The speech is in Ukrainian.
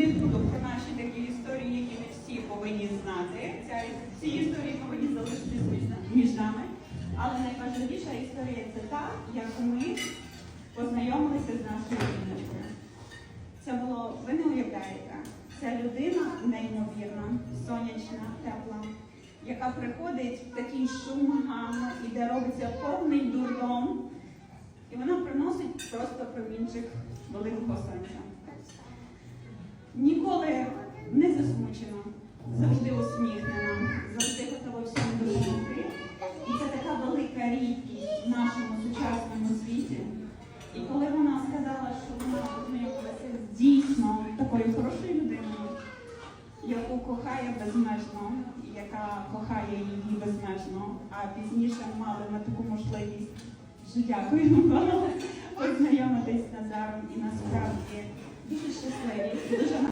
Не буду про наші такі історії, які ми всі повинні знати. Ці історії повинні залишитись між, між нами. Але найважливіша історія це та, як ми познайомилися з нашою жіночкою. Це було, ви не уявляєте, це людина неймовірна, сонячна, тепла, яка приходить в такий шум, гам, і де робиться повний дурдом. І вона приносить просто промінчик великого сонця. Завжди усміхнена, завжди готова всім допомогти. І це така велика рідкість в нашому сучасному світі. І коли вона сказала, що вона познайомилася з дійсно такою хорошою людиною, яку кохає безмежно, яка кохає її безмежно, а пізніше мали ми таку можливість, що дякуємо вам, познайомитись з Назаром і насправді дуже щасливі.